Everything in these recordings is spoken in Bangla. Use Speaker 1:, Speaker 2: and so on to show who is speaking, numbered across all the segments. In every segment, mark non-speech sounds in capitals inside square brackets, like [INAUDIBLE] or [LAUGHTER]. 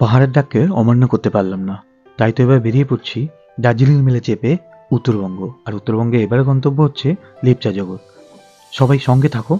Speaker 1: পাহাড়ের ডাককে অমান্য করতে পারলাম না। তাই তো এবার বেরিয়ে পড়ছি দার্জিলিং মেলে চেপে উত্তরবঙ্গ। আর উত্তরবঙ্গে এবারে গন্তব্য হচ্ছে লেপচা জগৎ। সবাই সঙ্গে থাকো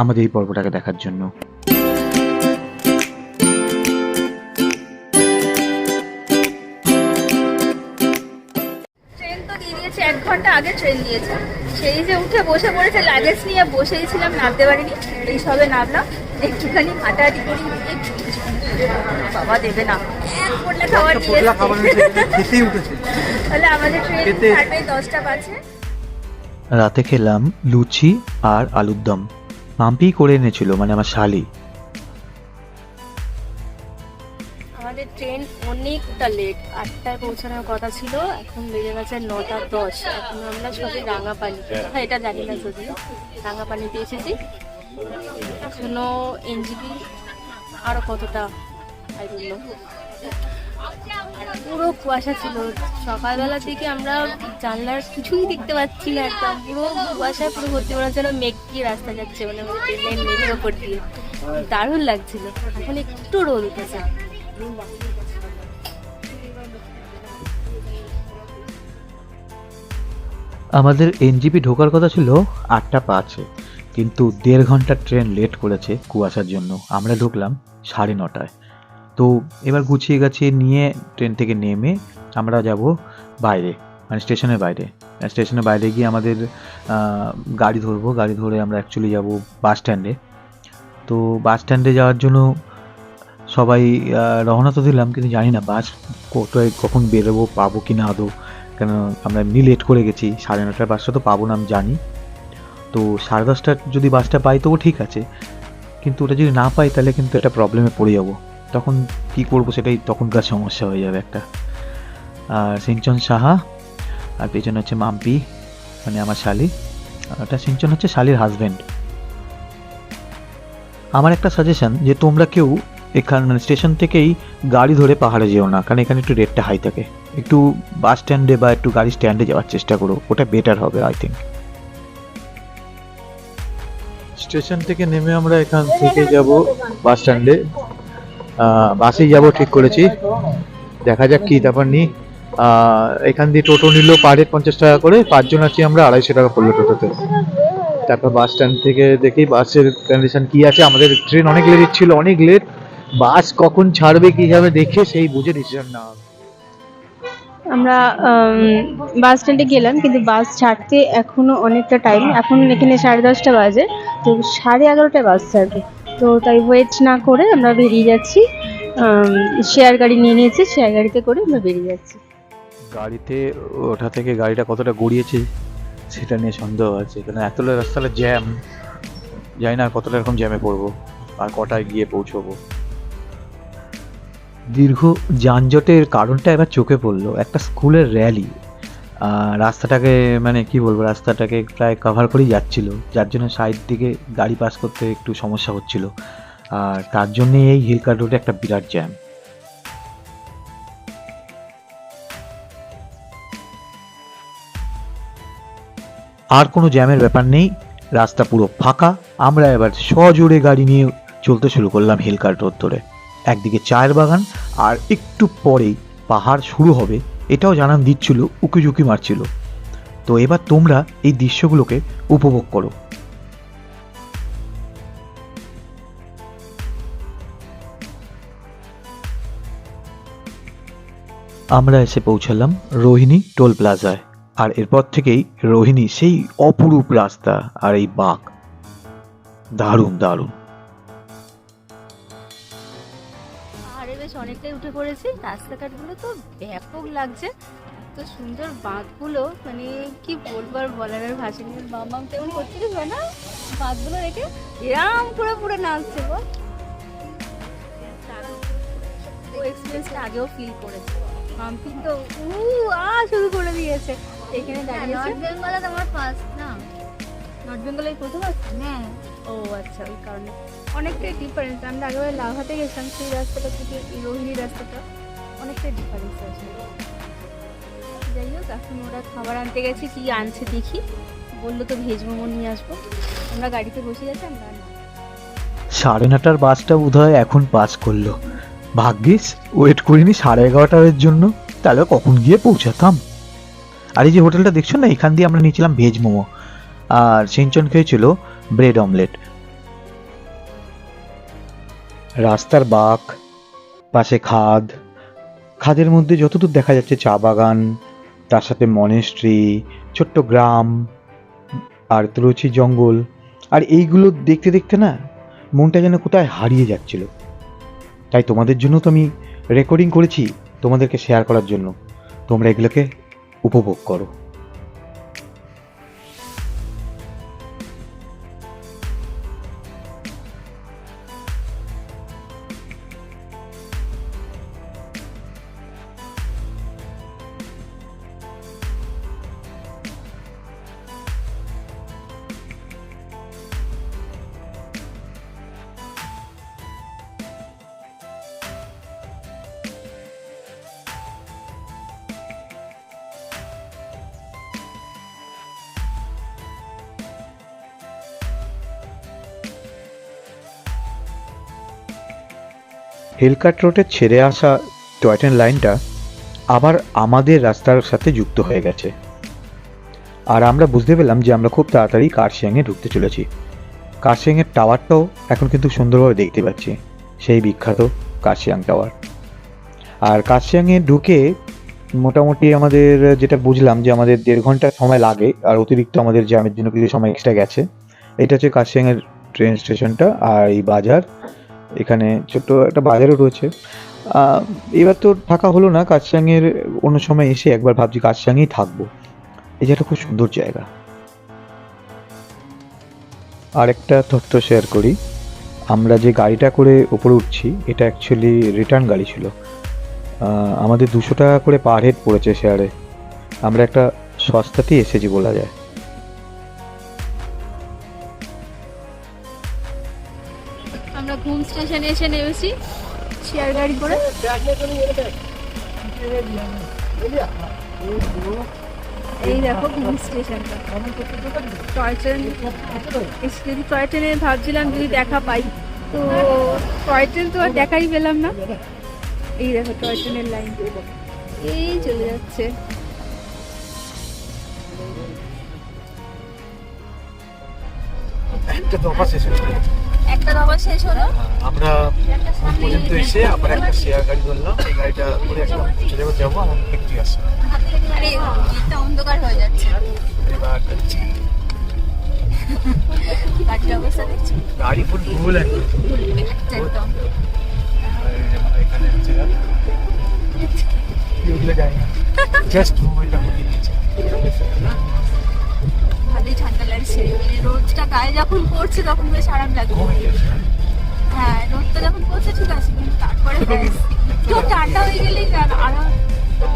Speaker 1: আমাদের এই পর্বটাকে দেখার জন্য।
Speaker 2: এক ঘণ্টা আগে ট্রেন দিয়েছে। সেই যে উঠে বসে পড়েছে লাগেজ নিয়ে বসেই ছিলাম, নামতে পারিনি। এই সবে নামলাম, একটুখানি হাঁটাহাঁটি করি বাবা দেবে না। পোটলা খাবার
Speaker 3: খেতেই উঠেছে।
Speaker 2: তাহলে আমাদের ট্রেন ছাড়বে দশটা বাজে।
Speaker 1: রাতে খেলাম লুচি আর আলুর দম। মাম্পি করে এনেছিল মানে আমার শালি।
Speaker 4: আমাদের ট্রেন অনেকটা লেট আটটায় পৌঁছানোর কথা ছিল এখন বেজে গেছে নটা দশ। এখন আমরা সবাই রাঙাপানি। হ্যাঁ এটা জানি না যদিও রাঙাপানিতে এসেছি। এখনও এনজিপি আরও কতটা পুরো কুয়াশা ছিল। সকালবেলা থেকে আমরা জানলার কিছুই দেখতে পাচ্ছি না একদম। পুরো কুয়াশায় পুরো ভর্তি মনে হচ্ছে মেঘ দিয়ে রাস্তা যাচ্ছে মানে মেঘের ওপর দিয়ে। দারুণ লাগছিল। এখন একটু রোদ উঠেছে।
Speaker 1: আমাদের এনজিপি ঢোকার কথা ছিল আটটা পাঁচে, কিন্তু দেড় ঘণ্টা ট্রেন লেট করেছে কুয়াশার জন্য। আমরা ঢুকলাম সাড়ে নটায়। তো এবার গুছিয়ে গাছিয়ে নিয়ে ট্রেন থেকে নেমে আমরা যাব বাইরে মানে স্টেশনের বাইরে। স্টেশনের বাইরে গিয়ে আমাদের গাড়ি ধরবো। গাড়ি ধরে আমরা অ্যাকচুয়ালি যাব বাস স্ট্যান্ডে তো বাস স্ট্যান্ডে যাওয়ার জন্য সবাই রওনা তো দিলাম, কিন্তু জানি না বাস কোথায়, কখন বেরোবো, পাবো কি না আদৌ। কেন আমরা এমনি লেট করে গেছি, সাড়ে নটার বাসটা তো পাবো না, আমি জানি। তো সাড়ে দশটার যদি বাসটা পাই তবু ঠিক আছে। কিন্তু ওটা যদি না পাই তাহলে কিন্তু একটা প্রবলেমে পড়ে যাব। তখন কি করব সেটাই তখনকার সমস্যা হয়ে যাবে একটা। আর সিঞ্চন সাহা আর পেছনে হচ্ছে মাম্পি মানে আমার শালি। আর ওটা সিঞ্চন হচ্ছে শালির হাজব্যান্ড আমার একটা সাজেশন যে তোমরা কেউ এখান মানে স্টেশন থেকেই গাড়ি ধরে পাহাড়ে যেও না কারণ এখানে একটু রেটটা হাই থাকে। একটু বাস স্ট্যান্ডে বা একটু গাড়ি স্ট্যান্ডে যাওয়ার চেষ্টা করো ওটা বেটার হবে আই থিঙ্ক স্টেশন থেকে নেমে আমরা এখান থেকে যাব বাস স্ট্যান্ডে বাসেই যাব, ঠিক করেছি। দেখা যাক কি ব্যাপার নি এখান দিয়ে টোটো নিল পার হেড পঞ্চাশ টাকা করে, পাঁচজন আছি আমরা, আড়াইশো টাকা পড়ল টোটোতে। তারপর বাস স্ট্যান্ড থেকে দেখি বাসের কন্ডিশন কি আছে। আমাদের ট্রেন অনেক লেট ছিল, অনেক লেট বাস কখন ছাড়বে কি যাবে দেখে সেই বুঝে ডিসিশন না
Speaker 5: আমরা বাস স্ট্যান্ডে গেলাম, কিন্তু বাস ছাড়তে এখনও অনেকটা টাইম এখন এখানে সাড়ে দশটা বাজে, তো সাড়ে এগারোটায় বাস ছাড়বে। তো তাই ওয়েট না করে আমরা বেরিয়ে যাচ্ছি। শেয়ার গাড়ি নিয়ে নিয়েছি শেয়ার গাড়িতে করে আমরা বেরিয়ে যাচ্ছি।
Speaker 1: গাড়িতে, ওঠা থেকে গাড়িটা কতটা গড়িয়েছে সেটা নিয়ে সন্দেহ আছে। কারণ এতটা রাস্তাটা জ্যাম জানি না কতটা এরকম জ্যামে পড়ব আর কটায় গিয়ে পৌঁছবো। দীর্ঘ যানজটের কারণটা এবার চোখে পড়ল। একটা স্কুলের র্যালি রাস্তাটাকে মানে কি বলব, রাস্তাটাকে প্রায় কভার করেই যাচ্ছিল। যার জন্য সাইড দিকে গাড়ি পাস করতে একটু সমস্যা হচ্ছিল। আর তার জন্যে এই হিল কাট রোডে একটা বিরাট জ্যাম আর কোনো জ্যামের ব্যাপার নেই। রাস্তা পুরো ফাঁকা। আমরা এবার সজোরে গাড়ি নিয়ে চলতে শুরু করলাম হিল হিলকার্ট রোড ধরে। একদিকে চায়ের বাগান, আর একটু পরেই পাহাড় শুরু হবে এটাও জানান দিচ্ছিল উকি মারছিল। তো এবার তোমরা এই দৃশ্যগুলোকে উপভোগ করো। আমরা এসে পৌঁছালাম রোহিণী টোল প্লাজায়। আর এরপর থেকেই রোহিণী সেই অপরূপ রাস্তা আর এই বাঘ দারুণ দারুণ।
Speaker 4: অনেকটাই উঠে পড়েছি। রাস্তাঘাটগুলো তো ব্যাপক লাগছে। তো সুন্দর বাঁধগুলো মানে কি বলব আর বলার আর ভাষা নেই। বাম বাম তেমন করছিলিস না। বাঁধগুলো রেখে এরাম পুরো পুরো নাচছে গো। ও এক্সপিরিয়েন্সটা আগেও ফিল করেছে। মাম্পি তো উ আ শুরু করে দিয়েছে। এখানে দাঁড়িয়েছে
Speaker 2: নর্থ বেঙ্গলে তোমার ফার্স্ট না?
Speaker 4: নর্থ বেঙ্গলে প্রথম আসছে
Speaker 2: হ্যাঁ।
Speaker 4: ও আচ্ছা ওই কারণে। অনেকটাই ডিফারেন্স আমরা আগেবার লাভাতে গেছিলাম, সেই রাস্তাটা থেকে রোহিণী রাস্তাটা অনেকটাই ডিফারেন্স আছে। যাই হোক, এখন ওরা খাবার আনতে গেছে, কি আনছে দেখি। বলল তো ভেজ মোমো নিয়ে আসব। আমরা গাড়িতে বসে গেছি, আমরা
Speaker 1: সাড়ে নটার বাসটা বোধহয় এখন পাস করল। ভাগ্যিস ওয়েট করিনি সাড়ে এগারোটার জন্য। তাহলে কখন গিয়ে পৌঁছাতাম? আর এই যে হোটেলটা দেখছ না, এখান দিয়ে আমরা নিয়েছিলাম ভেজ মোমো। আর সিঞ্চন খেয়েছিল ব্রেড অমলেট রাস্তার বাঁক, পাশে খাদ। খাদের মধ্যে যতদূর দেখা যাচ্ছে চা বাগান, তার সাথে মনেস্ট্রি, ছোট্ট গ্রাম আর তুলসী জঙ্গল। আর এইগুলো দেখতে দেখতে না, মনটা যেন কোথায় হারিয়ে যাচ্ছিল। তাই তোমাদের জন্য তো আমি রেকর্ডিং করেছি তোমাদেরকে শেয়ার করার জন্য। তোমরা এগুলোকে উপভোগ করো। হেলকাট রোডে ছেড়ে আসা টয় ট্রেন লাইনটা আবার আমাদের রাস্তার সাথে যুক্ত হয়ে গেছে। আর আমরা বুঝতে পেলাম যে আমরা খুব তাড়াতাড়ি কার্শিয়াংয়ে ঢুকতে চলেছি। কার্শিয়াংয়ের টাওয়ারটাও এখন কিন্তু সুন্দরভাবে দেখতে পাচ্ছি। সেই বিখ্যাত কার্শিয়াং টাওয়ার আর কার্শিয়াংয়ে ঢুকে মোটামুটি আমাদের যেটা বুঝলাম যে আমাদের দেড় ঘণ্টা সময় লাগে, আর অতিরিক্ত আমাদের জ্যামের জন্য কিছু সময় এক্সট্রা গেছে। এটা হচ্ছে কার্শিয়াংয়ের ট্রেন স্টেশনটা আর এই বাজার। এখানে ছোট্ট একটা বাজারও রয়েছে। এবার তো থাকা হলো না কাশিয়াংয়ের অন্য সময় এসে একবার ভাবছি কাশিয়াংয়েই থাকব। এই জায়গাটা খুব সুন্দর জায়গা। আরেকটা তথ্য শেয়ার করি। আমরা যে গাড়িটা করে ওপরে উঠছি, এটা অ্যাকচুয়ালি রিটার্ন গাড়ি ছিল। আমাদের দুশো টাকা করে পার হেড পড়েছে শেয়ারে আমরা একটা সস্তাতেই এসেছি বলা যায়।
Speaker 4: স্টেশনে এসে নেমেছি। শেয়ার গাড়ি করে। এই দেখো স্টেশনটা টয় ট্রেন। টয় ভাবছিলাম যদি দেখা পাই, তো টয় ট্রেন তো আর দেখাই পেলাম না। এই দেখো টয় ট্রেনের লাইন। এই চলে যাচ্ছে।
Speaker 3: একটা দফা শেষ।
Speaker 4: একটা শেষ হলো।
Speaker 3: আমরা পর্যন্ত এসে আবার একটা শেয়ার গাড়ি ধরলাম। এই গাড়িটা করে একটা চলে যাব আমার ফ্যাক্টরি আসে।
Speaker 4: আরে অন্ধকার হয়ে যাচ্ছে।
Speaker 3: এবার
Speaker 4: গাড়ির অবস্থা দেখছ?
Speaker 3: গাড়ি ফুল একদম। এখানে হচ্ছে [LAUGHS] জাস্ট মোবাইলটা হয়ে [LAUGHS]
Speaker 4: ভালোই ঠান্ডা লাগছে। মানে রোদটা গায়ে যখন পড়ছে তখন বেশ আরাম লাগছে হ্যাঁ রোদটা যখন পড়ছে ঠিক আছে কিন্তু তারপরে একটু ঠান্ডা হয়ে গেলেই আর- আরও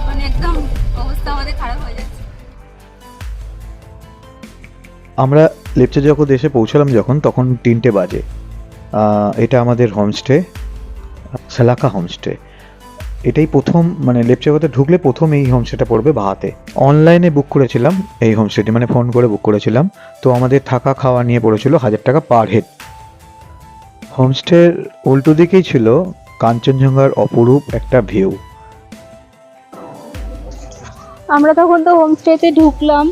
Speaker 4: মানে একদম অবস্থা আমাদের খারাপ হয়ে যাচ্ছে।
Speaker 1: আমরা লেপচা জগৎ এসে পৌঁছালাম যখন তখন তিনটে বাজে। এটা আমাদের হোমস্টে সালাকা হোমস্টে এটাই প্রথম মানে লেপচা জগতে ঢুকলে প্রথম এই হোমস্টেটা পড়বে বাহাতে অনলাইনে বুক করেছিলাম এই হোমস্টেটি মানে ফোন করে বুক করেছিলাম। তো আমাদের থাকা খাওয়া নিয়ে পড়েছিল হাজার টাকা পার হেড হোমস্টের উল্টো দিকেই ছিল কাঞ্চনজঙ্ঘার অপরূপ একটা ভিউ
Speaker 6: আমরা তখন তো হোমস্টেতে ঢুকলাম,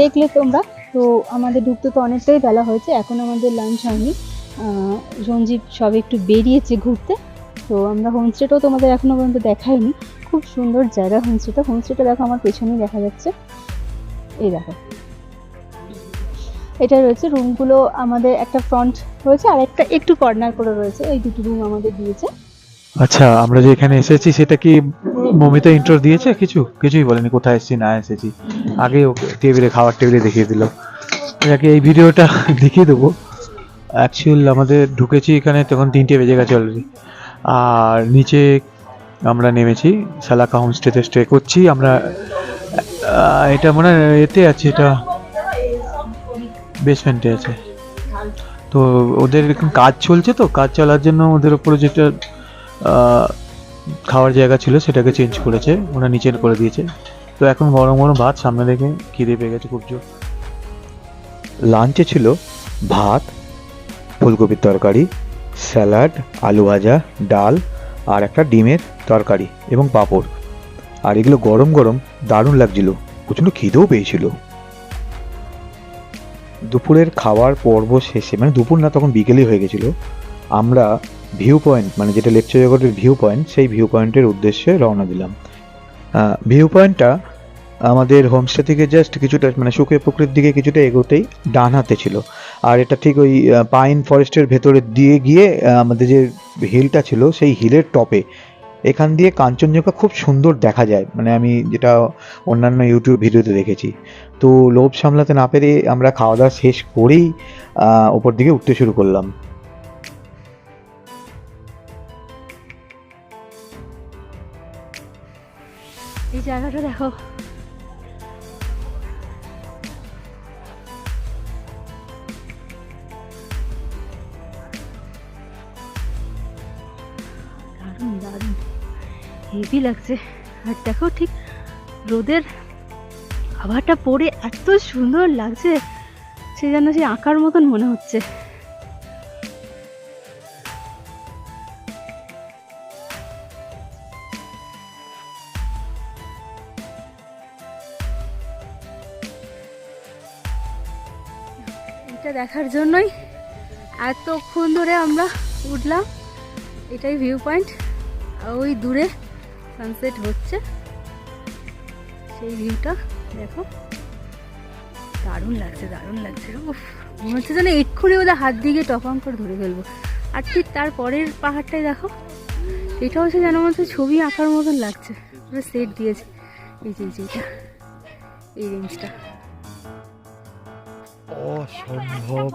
Speaker 6: দেখলে তোমরা। তো আমাদের ঢুকতে তো অনেকটাই বেলা হয়েছে, এখন আমাদের লাঞ্চ হয়নি। সঞ্জীব সব একটু বেরিয়েছে ঘুরতে। তো আমরা হোমস্টেটাও তোমাদের এখনও পর্যন্ত দেখাইনি। খুব সুন্দর জায়গা হোমস্টেটা হোমস্টেটা দেখো, আমার পেছনেই দেখা যাচ্ছে। এই দেখো। এটা রয়েছে রুমগুলো আমাদের একটা ফ্রন্ট রয়েছে আর একটা একটু কর্নার করে রয়েছে। এই দুটো রুম আমাদের দিয়েছে।
Speaker 1: আচ্ছা আমরা যে এখানে এসেছি, সেটা কি মমিতা ইন্ট্রো দিয়েছে? কিছু, কিছুই বলেনি, কোথায় এসেছি, না এসেছি। আগে টেবিলে খাওয়ার টেবিলে দেখিয়ে দিল। যাকে, এই ভিডিওটা দেখিয়ে দেবো। অ্যাকচুয়াল আমাদের ঢুকেছি এখানে, তখন তিনটে বেজে গেছে অলরেডি আর নিচে আমরা নেমেছি সালাকা হোমস্টেতে স্টে করছি। আমরা এটা মনে হয় এতে আছে, এটা বেসমেন্টে আছে। তো ওদের এখন কাজ চলছে তো, কাজ চলার জন্য ওদের উপরে যেটা খাওয়ার জায়গা ছিল সেটাকে চেঞ্জ করেছে, ওরা নিচের করে দিয়েছে। তো এখন গরম গরম ভাত, সামনে রেখে খিদে পেয়ে গেছে খুব জোর। লাঞ্চে ছিল ভাত, ফুলকপির তরকারি স্যালাড, আলু ভাজা, ডাল আর একটা ডিমের তরকারি এবং পাঁপড়। আর এগুলো গরম গরম দারুণ লাগছিল, প্রচণ্ড খিদেও পেয়েছিল। দুপুরের খাওয়ার পর্ব শেষে মানে দুপুর না, তখন বিকেলই হয়ে গেছিল। আমরা ভিউ পয়েন্ট মানে যেটা লেকচার জগতের ভিউ পয়েন্ট সেই ভিউ পয়েন্টের উদ্দেশ্যে রওনা দিলাম। ভিউ পয়েন্টটা আমাদের হোমস্টে থেকে জাস্ট কিছুটা মানে শুকিয়ে পুকুরের দিকে কিছুটা এগোতেই ডান হাতে ছিল। আর এটা ঠিক ওই পাইন ফরেস্টের ভেতরে দিয়ে গিয়ে আমাদের যে হিলটা ছিল, সেই হিলের টপে, এখান দিয়ে কাঞ্চনজঙ্ঘা খুব সুন্দর দেখা যায়। মানে আমি যেটা অন্যান্য ইউটিউব ভিডিওতে দেখেছি। তো লোভ সামলাতে না পেরে আমরা খাওয়া দাওয়া শেষ করেই ওপর দিকে উঠতে শুরু করলাম।
Speaker 4: এই জায়গাটা দেখো। হেভি লাগছে। আর দেখো ঠিক রোদের খাবারটা পড়ে এত সুন্দর লাগছে, সে যেন সে আঁকার মতন মনে হচ্ছে। এটা দেখার জন্যই এতক্ষণ ধরে আমরা উঠলাম। এটাই ভিউ পয়েন্ট ওই দূরে সানসেট হচ্ছে। সেই ভিউটা দেখো। দারুণ লাগছে দারুণ লাগছে। মনে হচ্ছে যেন এক্ষুনি ওদের হাত দিয়ে টপাং করে ধরে ফেলব। আর ঠিক তার পরের পাহাড়টাই দেখো। এটা হচ্ছে যেন মনে ছবি আঁকার মতন লাগছে। পুরো সেট দিয়েছে। এই যে এই যে এই রেঞ্জটা
Speaker 3: অসম্ভব।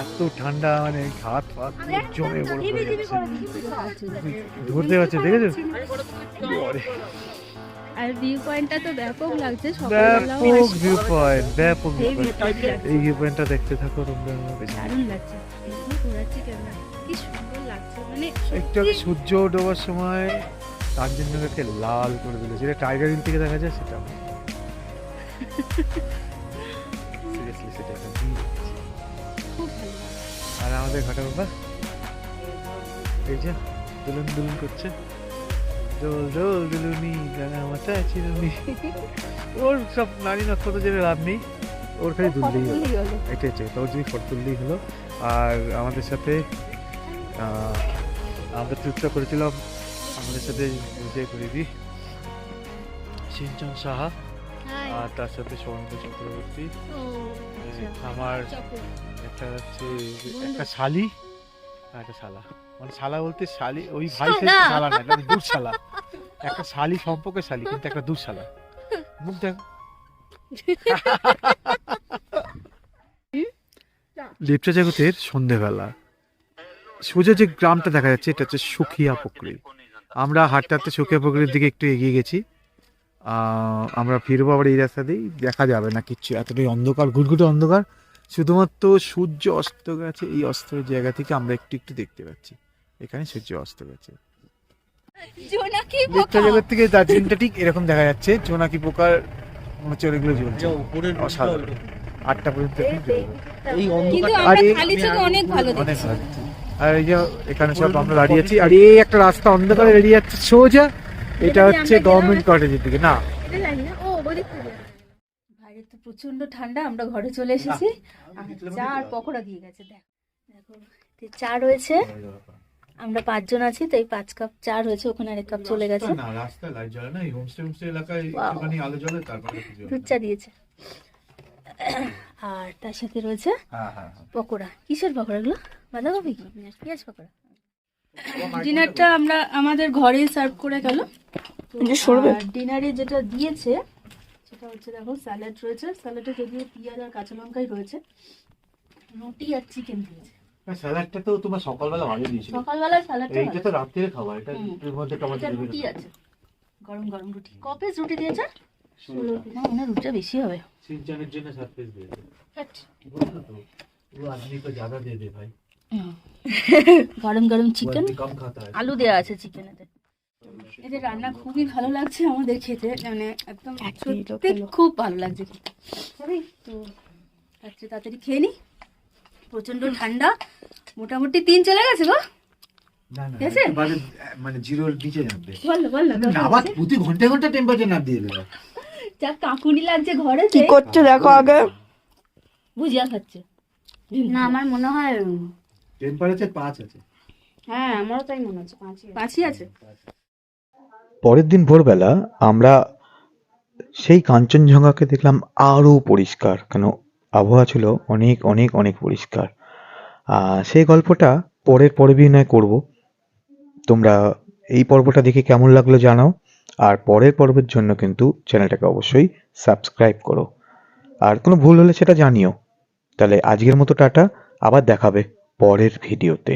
Speaker 3: এত ঠান্ডা মানে হাত ফাত জমে বড় হয়ে যাচ্ছে। ধরতে পারছে দেখেছ?
Speaker 4: আর। ভিউ পয়েন্টটা তো ব্যাপক লাগছে
Speaker 3: ব্যাপক ভিউ পয়েন্ট ব্যাপক
Speaker 4: এই
Speaker 3: ভিউ পয়েন্টটা দেখতে থাকো তোমরা।
Speaker 4: দারুণ লাগছে। দেখো ঘোরাচ্ছি ক্যামেরা কি সুন্দর লাগছে মানে
Speaker 3: একটু আগে সূর্য ডোবার সময় কাঞ্চনজঙ্ঘাকে লাল করে দিল যেটা টাইগার হিল থেকে দেখা যায় সেটা। [LAUGHS] আমাদের ঘাটা বাবা। এই যে দুলুন দুলুন করছে। দোল দোল দুলুনি মাথা চিরুনি। [LAUGHS] ওর সব নারী নক্ষত্র যেটা লাভ নেই। ওর খালি দুললেই হলো। এটাই চাই তোর যদি ফটো তুললেই হলো। আর আমাদের সাথে আমরা ট্রিপটা করেছিলাম। আমাদের সাথে বিজয় করিবি সিঞ্চন সাহা। আর তার সাথে সৌরভ চক্রবর্তী
Speaker 4: আচ্ছা।
Speaker 3: আমার একটা হচ্ছে একটা শালি আর একটা শালা। মানে শালা বলতে শালি ওই ভাই
Speaker 4: শালা।
Speaker 3: না এটা শালা। একটা শালি সম্পর্কে শালি কিন্তু একটা দূর শালা। মুখ দেখ। লেপচা জগতের সন্ধেবেলা। সোজা যে গ্রামটা দেখা যাচ্ছে এটা হচ্ছে সুখিয়া পুকুরি। আমরা হাঁটতে হাঁটতে সুখিয়া পুকুরের দিকে একটু এগিয়ে গেছি। আমরা ফিরবো আবার এই রাস্তা দিয়েই। দেখা যাবে না কিচ্ছু। এতটাই অন্ধকার ঘুটঘুটে অন্ধকার। শুধুমাত্র সূর্য অস্ত গেছে এই অস্তের জায়গা থেকে আমরা একটু একটু দেখতে পাচ্ছি। এখানে সূর্য অস্ত গেছে। থেকে দার্জিলিংটা ঠিক এরকম দেখা যাচ্ছে। জোনাকি পোকার মনে হচ্ছে ওগুলো জ্বলছে। অসাধারণ। আটটা পর্যন্ত জ্বলবে।
Speaker 2: কিন্তু
Speaker 3: আর এই-
Speaker 2: অনেক ভালো
Speaker 3: ভালো। আর এই যে এখানে সব আমরা দাঁড়িয়ে আছি। আর এই একটা রাস্তা অন্ধকারে বেরিয়ে যাচ্ছে সোজা। এটা হচ্ছে গভর্নমেন্ট। কটেজের দিকে না?
Speaker 2: বাইরে তো প্রচণ্ড ঠান্ডা আমরা ঘরে চলে এসেছি। আর চা আর পকোড়া দিয়ে গেছে দেখ। চা রয়েছে। আমরা পাঁচজন আছি তাই পাঁচ কাপ চা রয়েছে ওখানে আরেক কাপ চলে গেছে।
Speaker 3: না রাস্তায় লাইট জ্বলে না এই হোমস্টে হোমস্টে এলাকায়
Speaker 2: Wow.
Speaker 3: একটুখানি আলো জ্বলে তারপরে
Speaker 2: দুধ চা দিয়েছে। আর তার সাথে রয়েছে
Speaker 3: হ্যাঁ হ্যাঁ
Speaker 2: পকোড়া। কিসের পকোড়া গুলো বাঁধাকপি? পেঁয়াজ পকোড়া। ডিনারটা আমরা আমাদের ঘরেই সার্ভ করে গেল। ডিনারে যেটা দিয়েছে সেটা হচ্ছে দেখো স্যালাড রয়েছে। স্যালাডে যদিও পেঁয়াজ আর কাঁচা লঙ্কাই রয়েছে রুটি আর চিকেন দিয়েছে।
Speaker 3: সকালবেলা
Speaker 2: আছে। গরম গরম রুটি। রুটি দিয়েছে? রুটিটা বেশি হবে। গরম গরম চিকেন আলু দেওয়া আছে চিকেন এদের রান্না খুবই ভালো লাগছে আমাদের খেতে মানে একদম খুব ভালো লাগছে তো তাড়াতাড়ি খেয়ে নি। প্রচণ্ড ঠান্ডা। মোটামুটি তিন চলে গেছে গো। কাকুনি লাগছে ঘরে
Speaker 7: দেখো
Speaker 2: খাচ্ছে।
Speaker 7: না আমার মনে হয়
Speaker 3: টেম্পারেচার পাঁচ আছে।
Speaker 7: হ্যাঁ আমারও তাই মনে হচ্ছে পাঁচই
Speaker 2: পাঁচই আছে।
Speaker 1: পরের দিন ভোরবেলা আমরা সেই কাঞ্চনজঙ্ঘাকে দেখলাম আরও পরিষ্কার কেন আবহাওয়া ছিল অনেক অনেক অনেক পরিষ্কার। আহ, সেই গল্পটা পরের পর্বে নয় করব। তোমরা এই পর্বটা দেখে কেমন লাগল জানাও আর পরের পর্বের জন্য কিন্তু চ্যানেলটাকে অবশ্যই সাবস্ক্রাইব করো। আর কোনো ভুল হলে সেটা জানিও। তাহলে আজকের মতো টাটা আবার দেখাবে। পরের ভিডিওতে।